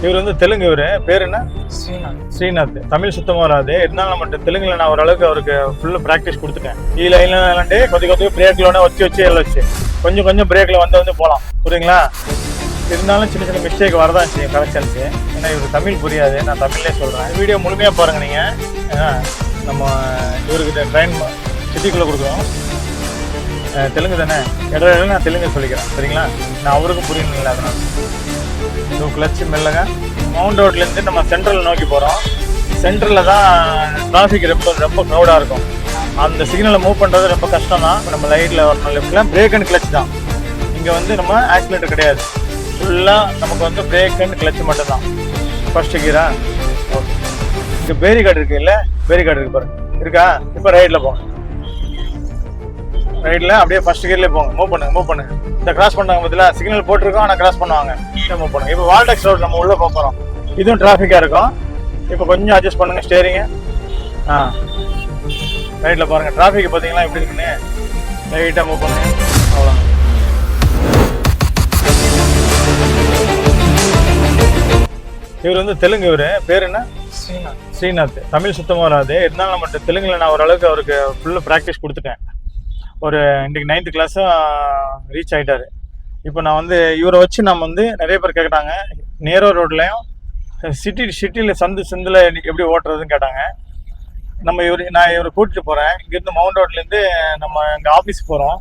இவர் வந்து தெலுங்கு இவர். பேர் என்ன? ஸ்ரீநாத். ஸ்ரீநாத். தமிழ் சுத்தமாக வராது. இருந்தாலும் மட்டும் தெலுங்குல நான் ஓரளவுக்கு அவருக்கு ஃபுல்லாக ப்ராக்டிஸ் கொடுத்துட்டேன். இதில் இல்லைனாலே கொஞ்சம் கொஞ்சம் பிரேக்கில் வச்சு வச்சு எல்லாம் வச்சு. கொஞ்சம் கொஞ்சம் பிரேக்கில் வந்து வந்து போகலாம் புரியுங்களா இருந்தாலும் சின்ன சின்ன மிஸ்டேக் வரதான் செய்யும் கரெக்ஷன்ஸு ஏன்னா இவருக்கு தமிழ் புரியாது. நான் தமிழ்லே சொல்கிறேன் வீடியோ முழுமையாக பாருங்கள் நீங்கள் நம்ம இவருக்கு ட்ரெயின் சிட்டிக்குள்ளே கொடுக்குறோம். தெலுங்கு தானே? இடையில நான் தெலுங்கு சொல்லிக்கிறேன். சரிங்களா? நான் அவருக்கும் புரியணுங்களா அதனால்? So clutch மெல்லங்க. மவுண்ட் ரோட்லேருந்து நம்ம சென்ட்ரல் நோக்கி போகிறோம் சென்ட்ரலில் தான் டிராஃபிக் ரொம்ப ரொம்ப க்ரௌடாக இருக்கும். அந்த சிக்னலை மூவ் பண்ணுறது ரொம்ப கஷ்டம் தான் நம்ம லைட்டில் வரணும் லெஃப்டில் பிரேக் அண்ட் கிளச் தான். இங்கே வந்து நம்ம ஆக்சிலேட்டர் கிடையாது. ஃபுல்லாக நமக்கு வந்து பிரேக் அண்ட் கிளச் மட்டும்தான். ஃபர்ஸ்ட் கீரா ஓகே இங்கே பேரிகார்டு இருக்கு இல்லை? பேரிகார்டு இருக்கு பாருங்க. இருக்கா? இப்போ ரைட்டில் போகணும் ரைட்ல அப்படியே ஃபர்ஸ்ட் கியர்லேயே போங்க. மூவ் பண்ணுங்க மூவ் பண்ணுங்க. இந்த கிராஸ் பண்ணாங்க பதிலா சிக்னல் போட்டிருக்கோம் ஆனால் கிராஸ் பண்ணுவாங்க. மூவ் பண்ணுங்க. இப்போ வால்டெக்ஸ் ரோட் நம்ம உள்ள போக போகிறோம் இதுவும் டிராஃபிக்காக இருக்கும். இப்போ கொஞ்சம் அட்ஜஸ்ட் பண்ணுங்க ஸ்டேரிங்க ஆ. ரைட்டில் பாருங்க டிராஃபிக் பார்த்தீங்களா எப்படி இருக்குன்னு. லைட்டாக மூவ் பண்ணுங்க. அவ்வளோ இவர் வந்து தெலுங்கு இவர். பேர் என்ன? ஸ்ரீநாத். ஸ்ரீநாத். தமிழ் சுத்தமாக வராது. இருந்தாலும் நம்மகிட்ட தெலுங்குல நான் ஓரளவுக்கு அவருக்கு ஃபுல்லாக ப்ராக்டிஸ் கொடுத்துட்டேன். ஒரு இன்றைக்கு நைன்த்து கிளாஸும் ரீச் ஆகிட்டாரு இப்போ நான் வந்து இவரை வச்சு நம்ம வந்து நிறைய பேர் கேட்குறாங்க நேரோ ரோட்லேயும் சிட்டி சிட்டியில் சந்து சந்தில் எப்படி ஓட்டுறதுன்னு கேட்டாங்க. நம்ம இவர் நான் இவரை கூட்டிட்டு போகிறேன் இங்கேருந்து மவுண்ட் ரோட்லேருந்து நம்ம எங்கள் ஆஃபீஸ் போகிறோம்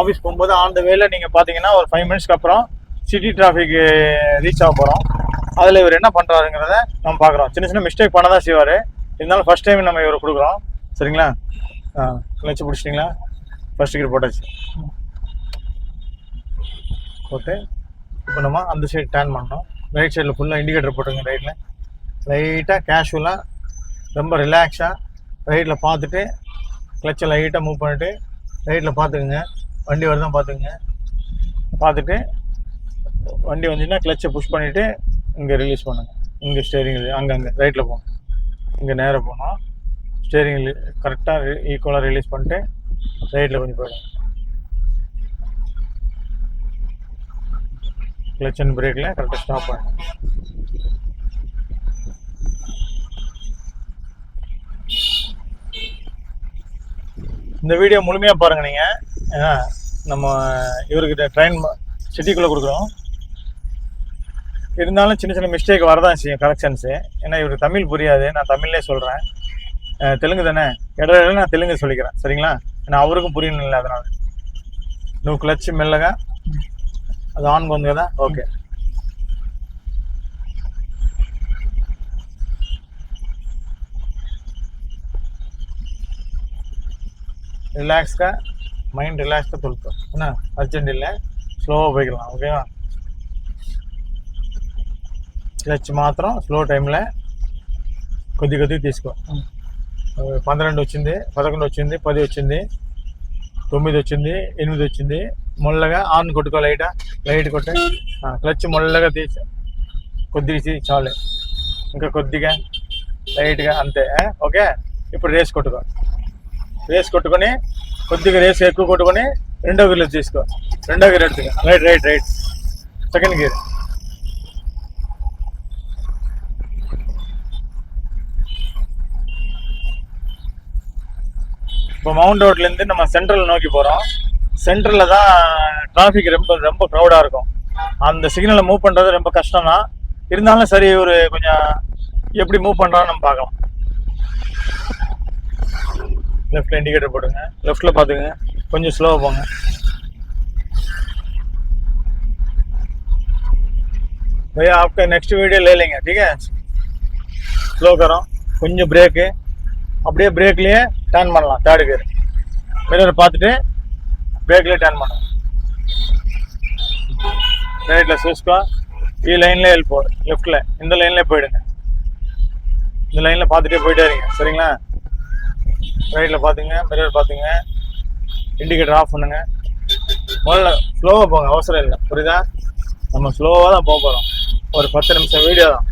ஆஃபீஸ் போகும்போது ஆன் த நீங்கள் பார்த்தீங்கன்னா ஒரு ஃபைவ் மினிட்ஸ்க்கு அப்புறம் சிட்டி டிராஃபிக் ரீச் ஆக போகிறோம் அதில் இவர் என்ன பண்ணுறாருங்கிறத நம்ம பார்க்குறோம் சின்ன சின்ன மிஸ்டேக் பண்ண தான் செய்வார். இருந்தாலும் ஃபர்ஸ்ட் டைம் நம்ம இவரை கொடுக்குறோம். சரிங்களா? ஆ கிளச்சி பிடிச்சிட்டிங்களா? ஃபர்ஸ்ட் டிக்கெட் போட்டாச்சு. போட்டு இப்போ நம்ம அந்த சைடு டேர்ன் பண்ணோம். ரைட் சைடில் ஃபுல்லாக இண்டிகேட்டர் போட்டுங்க ரைட்டில் லைட்டாக கேஷுவலாக ரொம்ப ரிலாக்ஸாக ரைட்டில் பார்த்துட்டு கிளச்சை லைட்டாக மூவ் பண்ணிட்டு ரைட்டில் பார்த்துக்குங்க. வண்டி வருதான் பார்த்துக்குங்க. பார்த்துட்டு வண்டி வந்துச்சுன்னா கிளச்சை புஷ் பண்ணிவிட்டு இங்கே ரிலீஸ் பண்ணுங்கள் இங்கே ஸ்டேரிங் அங்கே அங்கே ரைட்டில் போகணும். இங்கே நேராக போனோம் ஸ்டேரிங் கரெக்டாக ஈக்குவலாக ரிலீஸ் பண்ணிட்டு ரைட்டில் கொஞ்சம் போயிடும் கிளச் அண்ட் பிரேக்கில் கரெக்டாக ஸ்டாப் பண்ணணும் இந்த வீடியோ முழுமையாக பாருங்கள் நீங்கள் ஏன்னா நம்ம இவர்கிட்ட ட்ரெயின் சிட்டிக்குள்ளே கொடுக்குறோம். இருந்தாலும் சின்ன சின்ன மிஸ்டேக் வரதான் செய்யும் கரெக்ஷன்ஸு ஏன்னா இவருக்கு தமிழ் புரியாது. நான் தமிழ்லேயே சொல்கிறேன் தெலுங்கு தானே? இடையில நான் தெலுங்கு சொல்லிக்கிறேன். சரிங்களா? ஏன்னா அவருக்கும் புரியணும் அதனால నువ్వు క్లచ్ మెల్లగా అది ఆన్గా ఉంది కదా ఓకే రిలాక్స్గా మైండ్ రిలాక్స్గా తొలుతాం అర్జెంట్ ఇల్లే స్లోగా పోయిக்கலாம் ఓకేనా క్లచ్ మాత్రం స్లో టైంలో కొద్ది కొద్దిగా తీసుకో పన్నెండు వచ్చింది పదకొండు వచ్చింది పది వచ్చింది తొమ్మిది వచ్చింది ఎనిమిది వచ్చింది. మొల్లగా ఆన్ కొట్టుకో లైట్ లైట్ కొట్టి. క్లచ్ మొల్లగా తీసి. కొద్దిగా తీసి చాలే. ఇంకా కొద్దిగా లైట్గా అంతే. ఓకే? ఇప్పుడు రేస్ కొట్టుకో. రేస్ కొట్టుకొని కొద్దిగా రేస్ ఎక్కువ కొట్టుకొని రెండో గేర్ తీసుకో. రెండో gear ఎడుతుగా right right right. Second gear. இப்போ மவுண்ட் ரோட்லேருந்து நம்ம சென்ட்ரல் நோக்கி போகிறோம் சென்ட்ரலில் தான் டிராஃபிக் ரொம்ப ரொம்ப க்ரௌடாக இருக்கும் அந்த சிக்னலை மூவ் பண்ணுறது ரொம்ப கஷ்டம் தான் இருந்தாலும் சரி ஒரு கொஞ்சம் எப்படி மூவ் பண்ணுறான்னு நம்ம பார்க்கலாம் லெஃப்ட்டில் இண்டிகேட்டர் போடுங்க லெஃப்ட்டில் பார்த்துங்க கொஞ்சம் ஸ்லோவாக போங்க भैया आपका नेक्स्ट वीडियो ले लेंगे ठीक है ஸ்லோ கரோம் கொஞ்சம் பிரேக்கு அப்படியே பிரேக்லேயே டேர்ன் பண்ணலாம் தேர்டு கியர் மிரர் பார்த்துட்டு பேக்கில் டேர்ன் பண்ணலாம். ரைட்டில் சூஸ்கா இ லைனில் எல் போர் லெஃப்டில் இந்த லைன்லேயே போயிடுங்க. இந்த லைனில் பார்த்துட்டே போயிட்டே இருங்க சரிங்களா? ரைட்டில் பார்த்துங்க மிரர் பார்த்துங்க. இண்டிகேட்டர் ஆஃப் பண்ணுங்க. முதல்ல ஸ்லோவாக போங்க அவசரம் இல்லை. புரியுதா? நம்ம ஸ்லோவாக தான் போக போகிறோம் ஒரு பத்து நிமிஷம் வீடியோ தான்.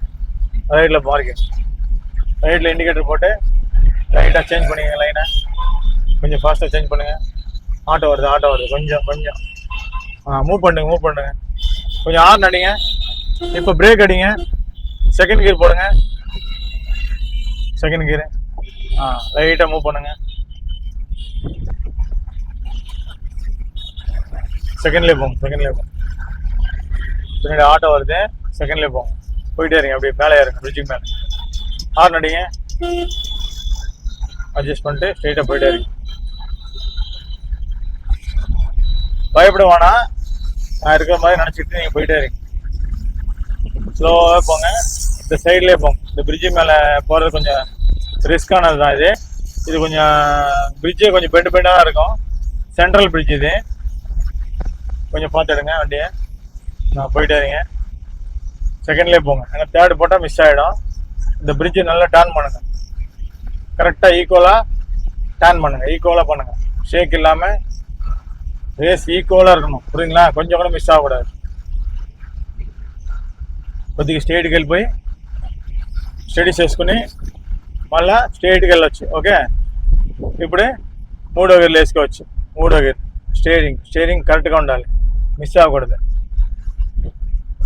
ரைட்டில் பார்க்கிங் ரைட்டில் இண்டிகேட்டர் போட்டு லைட்டாக சேஞ்ச் பண்ணிக்கங்க லைனை கொஞ்சம் ஃபாஸ்ட்டாக சேஞ்ச் பண்ணுங்கள் ஆட்டோ வருது ஆட்டோ வருது. கொஞ்சம் கொஞ்சம். ஆ மூவ் பண்ணுங்க மூவ் பண்ணுங்க. கொஞ்சம் ஆர்ன் அடிங்க இப்போ பிரேக் அடிங்க. செகண்ட் கியர் போடுங்க. செகண்ட் கியர் ஆ லைட்டாக மூவ் பண்ணுங்க. செகண்ட்லேயே போங்க செகண்ட்லேயே போங்க. பின்னாடி ஆட்டோ வருது. செகண்ட்லேயே போங்க. போயிட்டே இருங்க அப்படியே மேலே இருங்க பிரிட்ஜுக்கு மேலே. ஹார்ன் அடிங்க அட்ஜஸ்ட் பண்ணிட்டு ஸ்ட்ரெயிட்டாக போயிட்டே இருக்கு பயப்பட வேணாம் நான் இருக்கிற மாதிரி நினச்சிக்கிட்டு நீங்கள் போயிட்டே இருக்கு ஸ்லோவாக போங்க. இந்த சைட்லேயே போங்க. இந்த பிரிட்ஜு மேலே போகிறது கொஞ்சம் ரிஸ்கானது தான் இது. இது கொஞ்சம் பிரிட்ஜே கொஞ்சம் பெண்டு பெண்டாக தான் இருக்கும். சென்ட்ரல் பிரிட்ஜ் இது. கொஞ்சம் பார்த்துடுங்க வண்டியை. நான் போயிட்டே இருங்க செகண்ட்லேயே போங்க. ஏன்னா தேர்டு போட்டால் மிஸ் ஆகிடும் இந்த பிரிட்ஜை நல்லா டர்ன் பண்ணுங்க. கரெக்டாக ஈக்குவலாக டர்ன் பண்ணுங்க ஈக்குவலாக பண்ணுங்க ஷேக் இல்லாமல் ரேஸ் ஈக்குவலாக இருக்கணும் புரியுங்களா கொஞ்சம் கூட மிஸ் ஆகக்கூடாது కొద్దిగా స్ట్రైట్కి వెళ్ళిపోయి స్టడీస్ చేసుకుని మళ్ళా స్ట్రైట్కి వెళ్ళొచ్చు ఓకే ఇప్పుడు మూడో గేర్లు వేసుకోవచ్చు మూడో గేర్ స్టీరింగ్ స్టీరింగ్ కరెక్ట్గా ఉండాలి మిస్ అవ్వకూడదు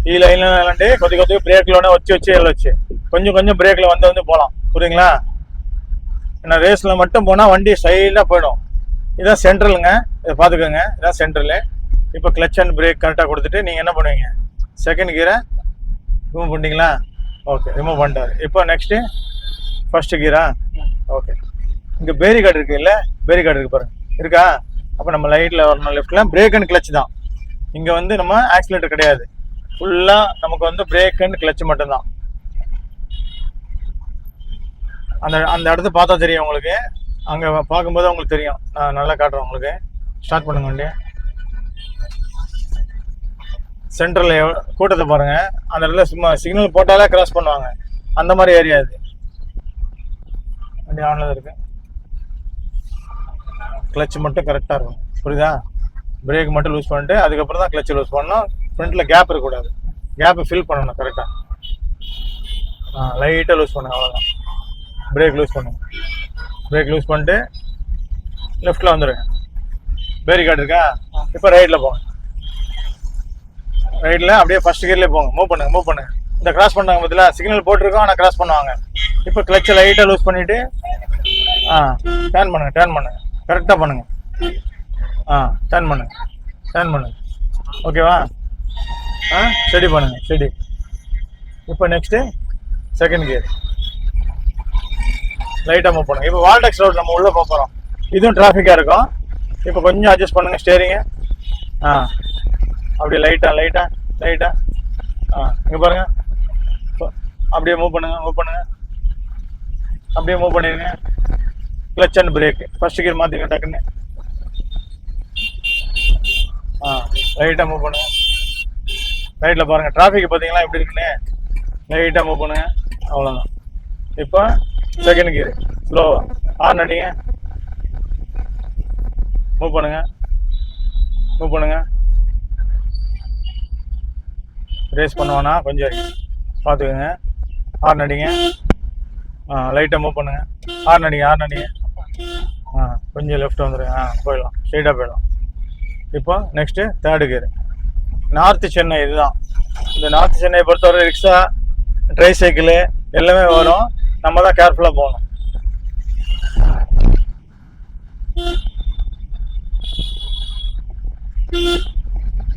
ఈ லைன்ல అంటే కొద్ది కొద్దిగా பிரேக்லோட வச்சு வச்சு వెళ్ళొచ్చు கொஞ்சம் கொஞ்சம் பிரேக்ல வந்து வந்து போகலாம் புரியுங்களா ஏன்னா ரேஸில் மட்டும் போனால் வண்டி ஸ்டைலாக போயிடும். இதான் சென்ட்ரலுங்க இதை பார்த்துக்கோங்க. இதான் சென்ட்ரலு இப்போ கிளச் அண்ட் பிரேக் கரெக்டாக கொடுத்துட்டு நீங்கள் என்ன பண்ணுவீங்க? செகண்ட் கீரை ரிமூவ் பண்ணிட்டீங்களா? ஓகே ரிமூவ் பண்ணிட்டார். இப்போ நெக்ஸ்ட்டு ஃபர்ஸ்ட் கீரா ஓகே இங்கே பேரி கார்டு இருக்குது இல்லை? பேரி கார்டு இருக்கு பாருங்கள் இருக்கா? அப்போ நம்ம லைட்டில் வரணும். லெஃப்ட்டில் பிரேக் அண்ட் கிளச் தான். இங்கே வந்து நம்ம ஆக்சிலேட்டர் கிடையாது. ஃபுல்லாக நமக்கு வந்து பிரேக் அண்ட் கிளச் மட்டும்தான். அந்த அந்த இடத்த பார்த்தா தெரியும் உங்களுக்கு. அங்கே பார்க்கும்போது உங்களுக்கு தெரியும். நான் நல்லா காட்டுறேன் உங்களுக்கு. ஸ்டார்ட் பண்ணுங்க வண்டி. சென்ட்ரல் கூட்டத்தை பாருங்கள் அந்த இடத்துல சும்மா சிக்னல் போட்டாலே கிராஸ் பண்ணுவாங்க. அந்த மாதிரி ஏரியா இது. வண்டி ஆன்ல இருக்கு. கிளச் மட்டும் கரெக்டாக இருக்கும். புரியுதா? பிரேக் மட்டும் லூஸ் பண்ணிட்டு அதுக்கப்புறம் தான் கிளச் லூஸ் பண்ணணும். ஃப்ரண்ட்டில் கேப் இருக்கக்கூடாது. கேப்பை ஃபில் பண்ணணும் கரெக்டாக ஆ லைட்டாக லூஸ் பண்ணுங்க அவ்வளோதான் பிரேக் லூஸ் பண்ணுங்க பிரேக் லூஸ் பண்ணிட்டு லெஃப்ட்டில் வந்துடுங்க பேரிகார்டு இருக்கா? இப்போ ரைட்டில் போங்க ரைட்டில் அப்படியே ஃபர்ஸ்ட் கியர்லேயே போங்க. மூவ் பண்ணுங்க மூவ் பண்ணுங்க இந்த கிராஸ் பண்ணாங்க பதிலா சிக்னல் போட்டிருக்கோம் ஆனால் கிராஸ் பண்ணுவாங்க. இப்போ கிளச்சை லைட்டாக லூஸ் பண்ணிவிட்டு ஆ டேர்ன் பண்ணுங்க டேர்ன் பண்ணுங்க கரெக்டாக பண்ணுங்க. ஆ டேர்ன் பண்ணுங்க டேர்ன் பண்ணுங்க ஓகேவா ஆ ஸ்டடி பண்ணுங்க ஸ்டடி இப்போ நெக்ஸ்ட்டு செகண்ட் கியர் லைட்டாக மூவ் பண்ணுங்க. இப்போ வால்டெக்ஸ் ரோட் நம்ம உள்ளே போக போகிறோம் இதுவும் டிராஃபிக்காக இருக்கும். இப்போ கொஞ்சம் அட்ஜஸ்ட் பண்ணுங்க ஸ்டேரிங்க ஆ. அப்படியே லைட்டாக லைட்டாக லைட்டாக ஆ இங்கே பாருங்க. இப்போ அப்படியே மூவ் பண்ணுங்க மூவ் பண்ணுங்க. அப்படியே மூவ் பண்ணிடுங்க. Clutch and brake first gear மாற்றிக்க டக்குன்னு. ஆ லைட்டாக மூவ் பண்ணுங்கள் ரைட்டில் பாருங்கள் டிராஃபிக் பார்த்தீங்களா எப்படி இருக்குன்னு? லைட்டாக மூவ் பண்ணுங்கள் அவ்வளோதான் இப்போ செகண்ட் கியர் ஸ்லோவா ஆன் அடிங்க மூவ் பண்ணுங்க. மூவ் பண்ணுங்க. ரேஸ் பண்ணுவானா? கொஞ்சம் இருக்கு. பார்த்துக்கோங்க. ஹார்ன் அடிங்க ஆ லைட்டாக மூவ் பண்ணுங்க. ஹார்ன் அடிங்க ஹார்ன் அடிங்க ஆ கொஞ்சம் லெஃப்ட் வந்துடுங்க ஆ போயிடலாம். ஸ்ட்ரெயிட்டாக போயிடலாம். இப்போ next third gear north Chennai இதுதான். இந்த நார்த்து சென்னை பொறுத்தவரை ரிக்ஷா ட்ரை சைக்கிளு எல்லாமே வரும். நம்ம தான் கேர்ஃபுல்லாக போகணும்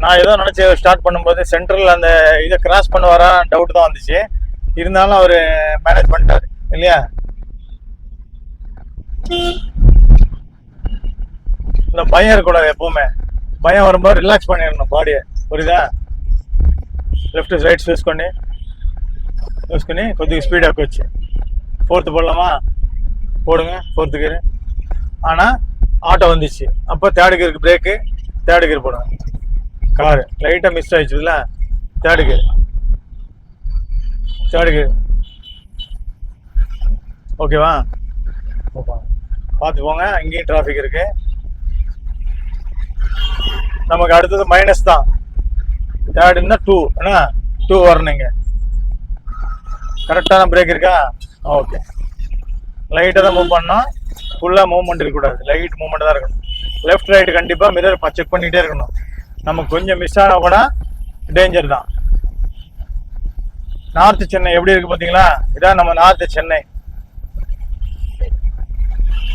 நான் ஏதோ நினச்சி ஸ்டார்ட் பண்ணும்போது சென்ட்ரல் அந்த இதை கிராஸ் பண்ணுவாரா டவுட் தான் வந்துச்சு இருந்தாலும் அவர் மேனேஜ் பண்ணிட்டாரு இல்லையா இந்த பயம் இருக்கக்கூடாது எப்பவுமே பயம் வரும்போது ரிலாக்ஸ் பண்ணிடணும் பாடியை புரியுதா లెఫ్ట్ రైట్ చూసుకోండి చూసుకుని కొద్దిగా స్పీడ్ ఎక్కొచ్చి ஃபோர்த்து போடலாமா? போடுங்க ஃபோர்த்து கீர் ஆனால் ஆட்டோ வந்துச்சு. அப்போ தேர்டு கீருக்கு பிரேக்கு தேர்டு கீர் போடுங்க. கார் லைட்டாக மிஸ் ஆயிடுச்சுல தேர்டு கீர் தேர்டு கீர் ஓகேவா பார்த்து போங்க இங்கேயும் டிராஃபிக் இருக்கு. நமக்கு அடுத்தது மைனஸ் தான். தேர்டுன்னா டூ என்ன? டூ வரணுங்க கரெக்டான பிரேக் இருக்கா? ஓகே லைட்டாக தான் மூவ் பண்ணோம் ஃபுல்லாக மூவ்மெண்ட் இருக்கக்கூடாது. லைட் மூவ்மெண்ட் தான் இருக்கணும். லெஃப்ட் ரைட் கண்டிப்பாக மிரர் செக் பண்ணிகிட்டே இருக்கணும். நமக்கு கொஞ்சம் மிஸ் ஆனால் கூட டேஞ்சர் தான். நார்த் சென்னை எப்படி இருக்கு பார்த்தீங்களா? இதான் நம்ம நார்த் சென்னை.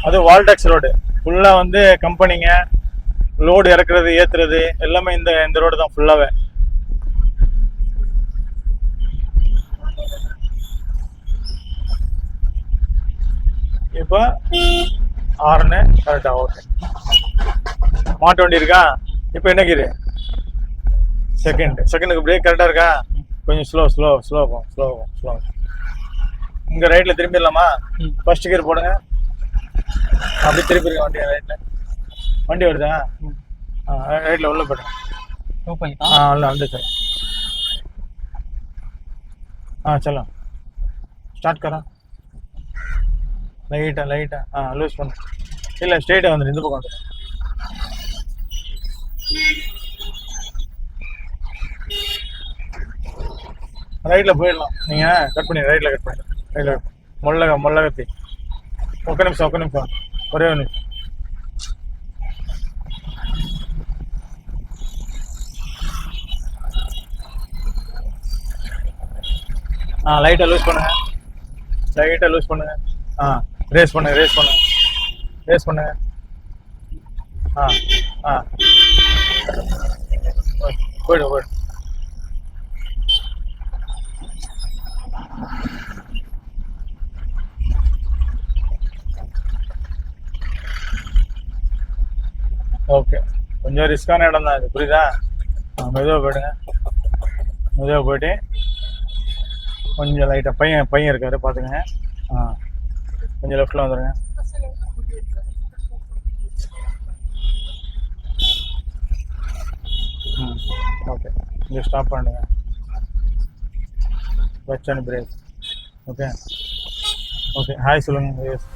அது வால்டெக்ஸ் ரோடு ஃபுல்லாக வந்து கம்பெனிங்க லோடு இறக்குறது ஏற்றுறது எல்லாமே இந்த இந்த ரோடு தான் ஃபுல்லாகவே இப்போ ஆறுன்னு கரெக்டாக ஓகே மாட்டு வண்டி இருக்கா இப்போ என்ன கீரு? செகண்ட் செகண்டுக்கு பிரேக் கரெக்டாக இருக்கா? கொஞ்சம் ஸ்லோ ஸ்லோ ஸ்லோ போகும் ஸ்லோ போகும் ஸ்லோ இங்கே ரைட்டில் திரும்பிடலாமா? ஃபர்ஸ்ட் கியர் போடுங்க. அப்படி திருப்பி வண்டி ரைட்டில் வண்டி வருதா? ரைட்டில் உள்ள போடுங்க ஆ உள்ள வந்து சார் ஆ சொல்லலாம் ஸ்டார்ட் கரா. லைட்டாக லைட்டாக ஆ லூஸ் பண்ணு. இல்லை ஸ்ட்ரெயிட்டாக வந்துடு இந்த பக்கம் வந்துடு ரைட்டில் போயிடலாம். நீங்கள் கட் பண்ணி ரைட்டில் கட் பண்ணி ரைட்டில் மொல்லக மொள்ளகத்தி ஒக்க நிமிஷம் ஒக்க நிமிஷம். ஒரே ஒரு ஆ லைட்டை லூஸ் பண்ணுங்கள் லைட்டை லூஸ் பண்ணுங்கள் ஆ. ரேஸ் பண்ணு ரேஸ் பண்ணு. ரேஸ் பண்ணு. ஆ ஆ. போயிடு போயிடு. ஓகே கொஞ்சம் ரிஸ்க்கான இடம் தான் இது. புரியுதா? ஆ மெதுவாக போயிடுங்க மெதுவாக போயிட்டு கொஞ்சம் லைட்டாக பையன் பையன் இருக்காரு பார்த்துக்கங்க கொஞ்சம் லெஃப்டில் வந்துடுங்க ம் ஓகே இங்கே ஸ்டாப் பண்ணுங்க. Bus and brake okay okay hi சொல்லுங்க. எஸ்